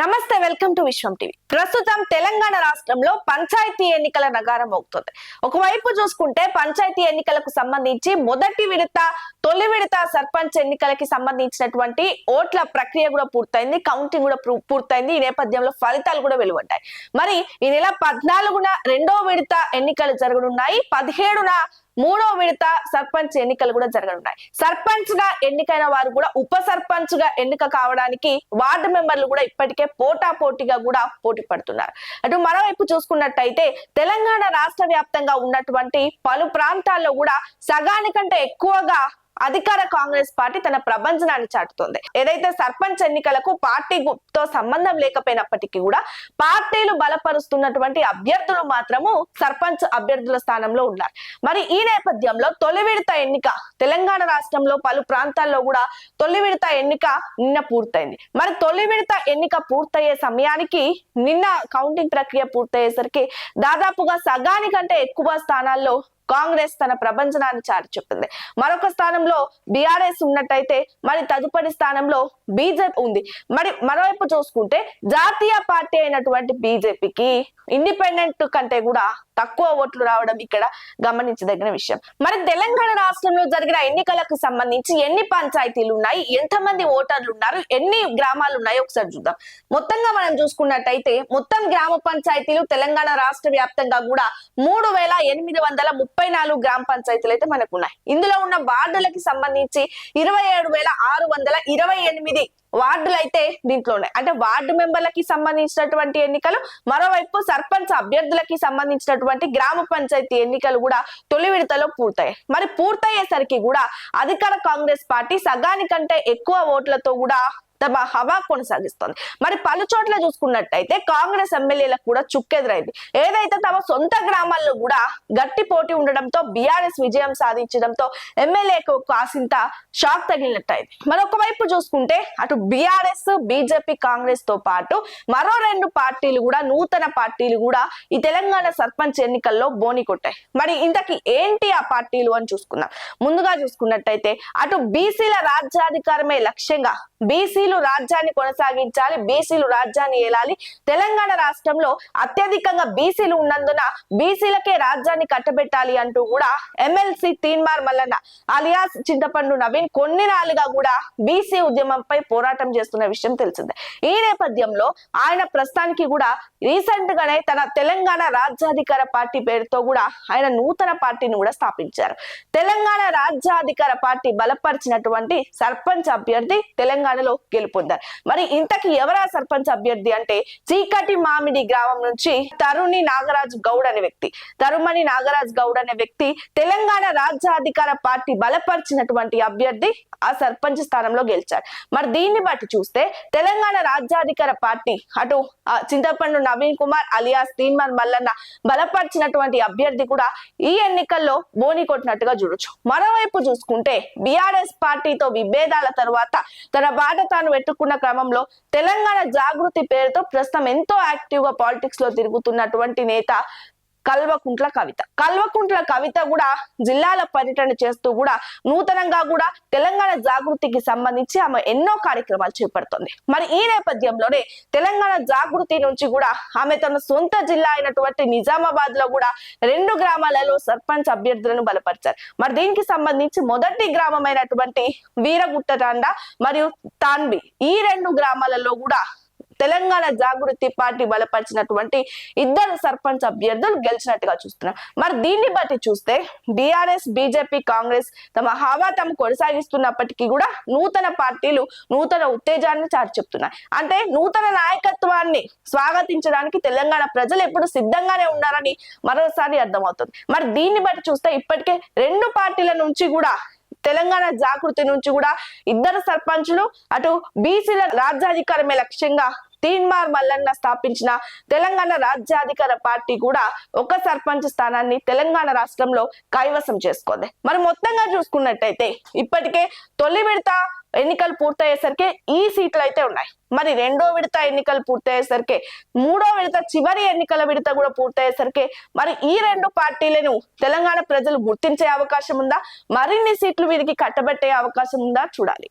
నమస్తే welcome to Vishwam TV. ప్రస్తుతం తెలంగాణ రాష్ట్రంలో పంచాయతీ ఎన్నికల నగారం మోగుతుంది. ఒకవైపు చూసుకుంటే పంచాయతీ ఎన్నికలకు సంబంధించి మొదటి విడత తొలి విడత సర్పంచ్ ఎన్నికలకి సంబంధించినటువంటి ఓట్ల ప్రక్రియ కూడా పూర్తయింది కౌంటింగ్ కూడా పూర్తయింది. ఈ నేపథ్యంలో ఫలితాలు కూడా వెలువడ్డాయి. మరి ఈ నెల పద్నాలుగున రెండో విడత ఎన్నికలు జరగనున్నాయి. పదిహేడున మూడో విడత సర్పంచ్ ఎన్నికలు కూడా జరగనున్నాయి. సర్పంచ్గా ఎన్నికైన వారు కూడా ఉప సర్పంచ్గా ఎన్నిక కావడానికి వార్డు మెంబర్లు కూడా ఇప్పటికే పోటా పోటీగా కూడా పోటీ పడుతున్నారు. అటు మరోవైపు చూసుకున్నట్టయితే తెలంగాణ రాష్ట్ర వ్యాప్తంగా ఉన్నటువంటి పలు ప్రాంతాల్లో కూడా సగానికంటే ఎక్కువగా అధికార కాంగ్రెస్ పార్టీ తన ప్రబంధనాన్ని చాటుతోంది. ఏదైతే సర్పంచ్ ఎన్నికలకు పార్టీతో సంబంధం లేకపోయినప్పటికీ కూడా పార్టీలు బలపరుస్తున్నటువంటి అభ్యర్థులు మాత్రము సర్పంచ్ అభ్యర్థుల స్థానంలో ఉన్నారు. మరి ఈ నేపథ్యంలో తొలి విడత ఎన్నిక తెలంగాణ రాష్ట్రంలో పలు ప్రాంతాల్లో కూడా తొలి విడత ఎన్నిక నిన్న పూర్తయింది. మరి తొలి విడత ఎన్నిక పూర్తయ్యే సమయానికి నిన్న కౌంటింగ్ ప్రక్రియ పూర్తయ్యేసరికి దాదాపుగా సగానికంటే ఎక్కువ స్థానాల్లో కాంగ్రెస్ తన ప్రభంజనాన్ని చాటి చెప్పింది. మరొక స్థానంలో బీఆర్ఎస్ ఉన్నట్టయితే మరి తదుపరి స్థానంలో బీజేపీ ఉంది. మరి మరోవైపు చూసుకుంటే జాతీయ పార్టీ అయినటువంటి బీజేపీకి ఇండిపెండెంట్ కంటే కూడా తక్కువ ఓట్లు రావడం ఇక్కడ గమనించదగిన విషయం. మరి తెలంగాణ రాష్ట్రంలో జరిగిన ఎన్నికలకు సంబంధించి ఎన్ని పంచాయతీలు ఉన్నాయి? ఎంతమంది ఓటర్లు ఉన్నారు? ఎన్ని గ్రామాలు ఉన్నాయో? ఒకసారి చూద్దాం. మొత్తంగా మనం చూసుకున్నట్టయితే మొత్తం గ్రామ పంచాయతీలు తెలంగాణ రాష్ట్ర వ్యాప్తంగా కూడా మూడు వేల ఎనిమిది వందల ముప్పై నాలుగు గ్రామ పంచాయతీలు అయితే మనకు ఉన్నాయి ఇందులో ఉన్న వార్డులకి సంబంధించి ఇరవై ఏడు వేల ఆరు వందల ఇరవై ఎనిమిది వార్డులు అయితే దీంట్లో ఉన్నాయి. అంటే వార్డు మెంబర్లకి సంబంధించినటువంటి ఎన్నికలు మరోవైపు సర్పంచ్ అభ్యర్థులకి సంబంధించినటువంటి గ్రామ పంచాయతీ ఎన్నికలు కూడా తొలి విడతలో పూర్తయ్యాయి. మరి పూర్తయ్యేసరికి కూడా అధికార కాంగ్రెస్ పార్టీ సగానికంటే ఎక్కువ ఓట్లతో కూడా తమ హవా కొనసాగిస్తోంది. మరి పలు చోట్ల చూసుకున్నట్టయితే కాంగ్రెస్ ఎమ్మెల్యేలకు కూడా చుక్కెదురైంది. ఏదైతే తమ సొంత గ్రామాల్లో కూడా గట్టి పోటీ ఉండడంతో బీఆర్ఎస్ విజయం సాధించడంతో ఎమ్మెల్యేకు కాసింత షాక్ తగిలినట్టయింది. మరొక వైపు చూసుకుంటే అటు బీఆర్ఎస్ బీజేపీ కాంగ్రెస్తో పాటు మరో రెండు పార్టీలు కూడా నూతన పార్టీలు కూడా ఈ తెలంగాణ సర్పంచ్ ఎన్నికల్లో బోని కొట్టాయి. మరి ఇంతకి ఏంటి ఆ పార్టీలు అని చూసుకుందాం. ముందుగా చూసుకున్నట్టయితే అటు బీసీల రాజ్యాధికారమే లక్ష్యంగా బీసీలు రాజ్యాన్ని కొనసాగించాలి బీసీలు రాజ్యాన్ని ఏలాలి. తెలంగాణ రాష్ట్రంలో అత్యధికంగా బీసీలు ఉన్నందున బీసీలకే రాజ్యాన్ని కట్టబెట్టాలి అంటూ కూడా ఎమ్మెల్సీ తీన్మార్ మల్లన్న అలియాస్ చింతపండు నవీన్ కొన్ని నాలుగా కూడా బీసీ ఉద్యమంపై పోరాటం చేస్తున్న విషయం తెలిసిందే. ఈ నేపథ్యంలో ఆయన ప్రస్తుతానికి కూడా రీసెంట్ గానే తన తెలంగాణ రాజ్యాధికార పార్టీ పేరుతో కూడా ఆయన నూతన పార్టీని కూడా స్థాపించారు. తెలంగాణ రాజ్యాధికార పార్టీ బలపరిచినటువంటి సర్పంచ్ అభ్యర్థి తెలంగాణలో గెలుపొందారు. మరి ఇంతకి ఎవరా సర్పంచ్ అభ్యర్థి అంటే చీకటి మామిడి గ్రామం నుంచి తరుణి నాగరాజ్ గౌడ్ అనే వ్యక్తి. తరుమణి నాగరాజ్ గౌడ్ అనే వ్యక్తి తెలంగాణ రాజ్యాధికార పార్టీ బలపరిచినటువంటి అభ్యర్థి ఆ సర్పంచ్ స్థానంలో గెలిచారు. మరి దీన్ని బట్టి చూస్తే తెలంగాణ రాజ్యాధికార పార్టీ అటు చింతపండు నవీన్ కుమార్ అలియాస్ తీన్మన్ మల్లన్న బలపరిచినటువంటి అభ్యర్థి కూడా ఈ ఎన్నికల్లో బోని కొట్టినట్టుగా చూడొచ్చు. మరోవైపు చూసుకుంటే బీఆర్ఎస్ పార్టీతో విభేదాల తర్వాత తన బాట తాను పెట్టుకున్న క్రమంలో తెలంగాణ జాగృతి పేరుతో ప్రస్తుతం ఎంతో యాక్టివ్గా పాలిటిక్స్లో తిరుగుతున్నటువంటి నేత కల్వకుంట్ల కవిత. కల్వకుంట్ల కవిత కూడా జిల్లాల పర్యటన చేస్తూ కూడా నూతనంగా కూడా తెలంగాణ జాగృతికి సంబంధించి ఆమె ఎన్నో కార్యక్రమాలు చేపడుతుంది. మరి ఈ నేపథ్యంలోనే తెలంగాణ జాగృతి నుంచి కూడా ఆమె తన సొంత జిల్లా అయినటువంటి నిజామాబాద్లో కూడా రెండు గ్రామాలలో సర్పంచ్ అభ్యర్థులను బలపరిచారు. మరి దీనికి సంబంధించి మొదటి గ్రామమైనటువంటి వీరగుట్టరాండ మరియు తాన్బి ఈ రెండు గ్రామాలలో కూడా తెలంగాణ జాగృతి పార్టీ బలపరిచినటువంటి ఇద్దరు సర్పంచ్ అభ్యర్థులు గెలిచినట్టుగా చూస్తున్నారు మరి దీన్ని బట్టి చూస్తే డిఆర్ఎస్ బీజేపీ కాంగ్రెస్ తమ హావా తమ కొనసాగిస్తున్నప్పటికీ కూడా నూతన పార్టీలు నూతన ఉత్తేజాన్ని చాటి చెప్తున్నాయి. అంటే నూతన నాయకత్వాన్ని స్వాగతించడానికి తెలంగాణ ప్రజలు ఎప్పుడు సిద్ధంగానే ఉన్నారని మరోసారి అర్థమవుతుంది. మరి దీన్ని బట్టి చూస్తే ఇప్పటికే రెండు పార్టీల నుంచి కూడా తెలంగాణ జాగృతి నుంచి కూడా ఇద్దరు సర్పంచులు అటు బీసీల రాజ్యాధికారమే లక్ష్యంగా తీన్మార్ మల్లన్న స్థాపించిన తెలంగాణ రాజ్యాధికార పార్టీ కూడా ఒక సర్పంచ్ స్థానాన్ని తెలంగాణ రాష్ట్రంలో కైవసం చేసుకుంది. మరి మొత్తంగా చూసుకున్నట్టయితే ఇప్పటికే తొలి విడత ఎన్నికలు పూర్తయ్యేసరికి ఈ సీట్లు అయితే ఉన్నాయి. మరి రెండో విడత ఎన్నికలు పూర్తయ్యేసరికి మూడో విడత చివరి ఎన్నికల విడత కూడా పూర్తయ్యేసరికి మరి ఈ రెండు పార్టీలను తెలంగాణ ప్రజలు గుర్తించే అవకాశం ఉందా? మరిన్ని సీట్లు వీరికి కట్టబెట్టే అవకాశం ఉందా? చూడాలి.